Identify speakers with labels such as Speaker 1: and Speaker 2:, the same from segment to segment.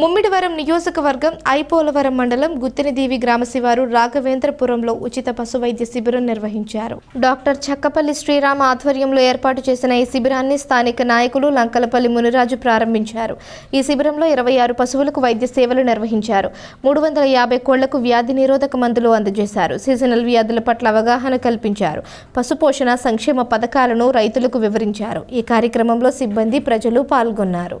Speaker 1: ముమ్మిడివరం నియోజకవర్గం ఐపోలవరం మండలం గుత్తినిదేవి గ్రామ శివారు రాఘవేంద్రపురంలో ఉచిత పశు వైద్య శిబిరం నిర్వహించారు. డాక్టర్ చక్కపల్లి శ్రీరామ ఆధ్వర్యంలో ఏర్పాటు చేసిన ఈ శిబిరాన్ని స్థానిక నాయకులు లంకలపల్లి మునిరాజు ప్రారంభించారు. ఈ శిబిరంలో ఇరవై ఆరు పశువులకు వైద్య సేవలు నిర్వహించారు. మూడు వందల యాభై కోళ్ళకు వ్యాధి నిరోధక మందులు అందజేశారు. సీజనల్ వ్యాధుల పట్ల అవగాహన కల్పించారు. పశుపోషణ సంక్షేమ పథకాలను రైతులకు వివరించారు. ఈ కార్యక్రమంలో సిబ్బంది ప్రజలు పాల్గొన్నారు.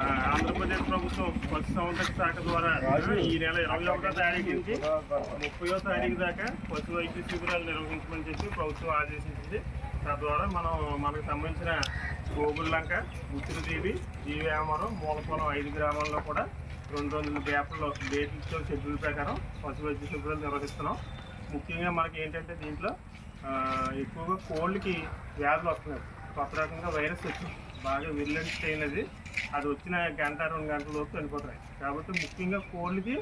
Speaker 2: ఆంధ్రప్రదేశ్ ప్రభుత్వం పశు సంవర్ధక శాఖ ద్వారా ఈ నెల ఇరవై ఒకటో తారీఖు నుంచి ముప్పయో తారీఖు దాకా పశు వైద్య శిబిరాలు నిర్వహించమని చెప్పి ప్రభుత్వం ఆదేశించింది. తద్వారా మనం మనకు సంబంధించిన గోగుల్లంక ఉచ్చిరిదేవి జీవేమరం మూలపొలం ఐదు గ్రామాల్లో కూడా రెండు వందల బేపల్లో డేట్లతో షెడ్యూల్ ప్రకారం పశు వైద్య శిబిరాలు నిర్వహిస్తున్నాం. ముఖ్యంగా మనకి ఏంటంటే దీంట్లో ఎక్కువగా కోళ్ళకి వ్యాధులు వస్తున్నాయి. కొత్త రకంగా వైరస్ వచ్చింది బాగా విల్లెంట్ స్టెయిన్ అది. అది వచ్చిన గంట రెండు గంటల లోపు చనిపోతాయి. కాబట్టి ముఖ్యంగా కోళ్ళకి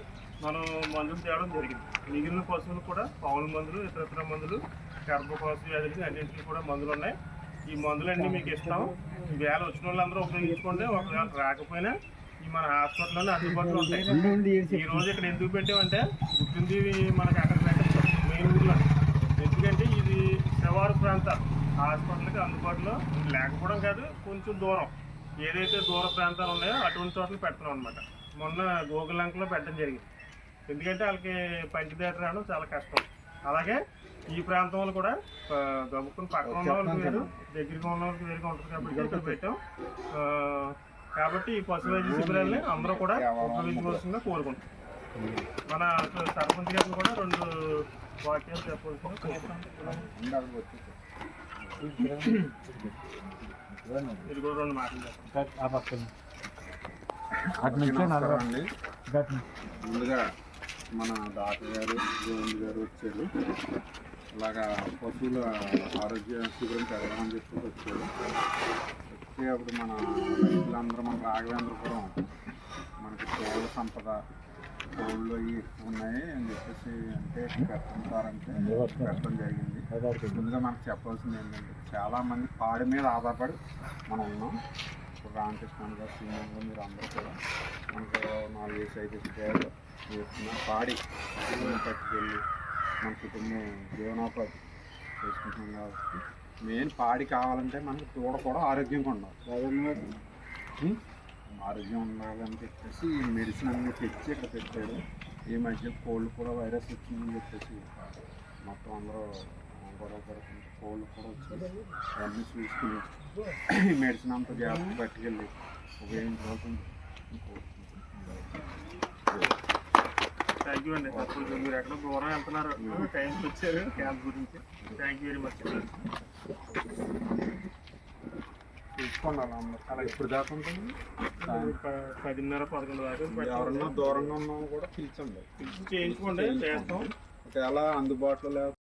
Speaker 2: మనం మందులు తేవడం జరిగింది. మిగిలిన పశువులు కూడా పౌల మందులు ఇతర ఇతర మందులు గర్భకోశ వ్యాధులకి అన్నింటికి కూడా మందులు ఉన్నాయి. ఈ మందులన్నీ మీకు ఇస్తాం. వేళ వచ్చిన వాళ్ళందరూ ఉపయోగించుకోండి. ఒకవేళ రాకపోయినా ఈ మన హాస్పిటల్లోనే అందుబాటులో ఉంటాయి. ఈ రోజు ఇక్కడ ఎందుకు పెట్టామంటే గుర్తుంది మనకి అక్కడ పెట్టచ్చు మెయిన్ ఊర్లో. ఎందుకంటే ఇది శివారు ప్రాంతాలు హాస్పిటల్కి అందుబాటులో లేకపోవడం కాదు కొంచెం దూరం. ఏదైతే దూర ప్రాంతాలు ఉన్నాయో అటువంటి చోట్ల పెడుతున్నాం అనమాట మొన్న గోగులంకలో పెట్టడం జరిగింది. ఎందుకంటే వాళ్ళకి పంచదార రావడం చాలా కష్టం. అలాగే ఈ ప్రాంతంలో కూడా గబుక్కుని పక్కన ఉన్న వాళ్ళకి వేరు దగ్గరగా ఉన్న వాళ్ళకి వేరుగా ఉంటుంది కాబట్టి ఇక్కడ పెట్టాం. కాబట్టి ఈ పశు వైద్య శిబిరాలని అందరూ కూడా ఉపయోగించవలసిందిగా కోరుకుంటాం మన సర్పంచ్ గారిని కూడా రెండు వాక్యాలు చెప్పవలసిందిగా
Speaker 3: అండి ముందుగా మన డాక్టర్ గారు గోవింద్ గారు వచ్చారు అలాగా పశువుల ఆరోగ్య శిబిరం పెడదామని చెప్పి వచ్చారు. వచ్చే అప్పుడు మన రైతులందరూ మన రాఘవేంద్రపురం మనకి కోళ్ళ సంపద కోళ్ళు అవి ఎక్కువ ఉన్నాయి అని చెప్పేసి అంటే పెడుతుంటారంటే పెట్టడం జరిగింది. ముందుగా మనకు చెప్పాల్సింది ఏంటంటే చాలామంది పాడి మీద ఆధారపడి మనం ఉన్నాం. ఇప్పుడు రామకృష్ణ గారు గారు మీరు అందరూ కూడా మనకు నాలుగు వేసి ఐదు వేలు చేస్తున్న పాడి కుటుంబం పట్టుకెళ్ళి మన కుటుంబం జీవనోపాధి చేసుకుంటున్నాం కాబట్టి మెయిన్ పాడి కావాలంటే మనకి దూడ కూడా ఆరోగ్యంగా ఉండాలి? ఆరోగ్యం ఉండాలని చెప్పేసి ఈ మెడిసిన్ అన్ని తెచ్చి ఇక్కడ పెట్టాడు ఈ మధ్య కోళ్ళు కూడా వైరస్ వచ్చిందని చెప్పేసి మొత్తం అందరూ గొడవ పడుతుంది కోళ్ళు కూడా వచ్చి అన్నీ చూసుకుని ఈ మెడిసిన్ అంతా జాగ్రత్త పట్టుకెళ్ళి ఉపయోగించవలసింది
Speaker 2: థ్యాంక్ యూ అండి. మీరు ఎక్కడ దూరం వెళ్తున్నారు. టైంకి వచ్చారు. క్యాంప్ గురించి. థ్యాంక్ యూ వెరీ మచ్
Speaker 3: చూసుకోండి అలా ఎప్పుడు దాకా ఉంటుంది.
Speaker 2: పదిన్నర పదకొండు దాకా
Speaker 3: ఎవరన్నా. దూరంగా ఉన్నాము కూడా పిలిచండి
Speaker 2: చేయించుకోండి చేస్తాం
Speaker 3: ఒకవేళ అందుబాటులో లేకపోతే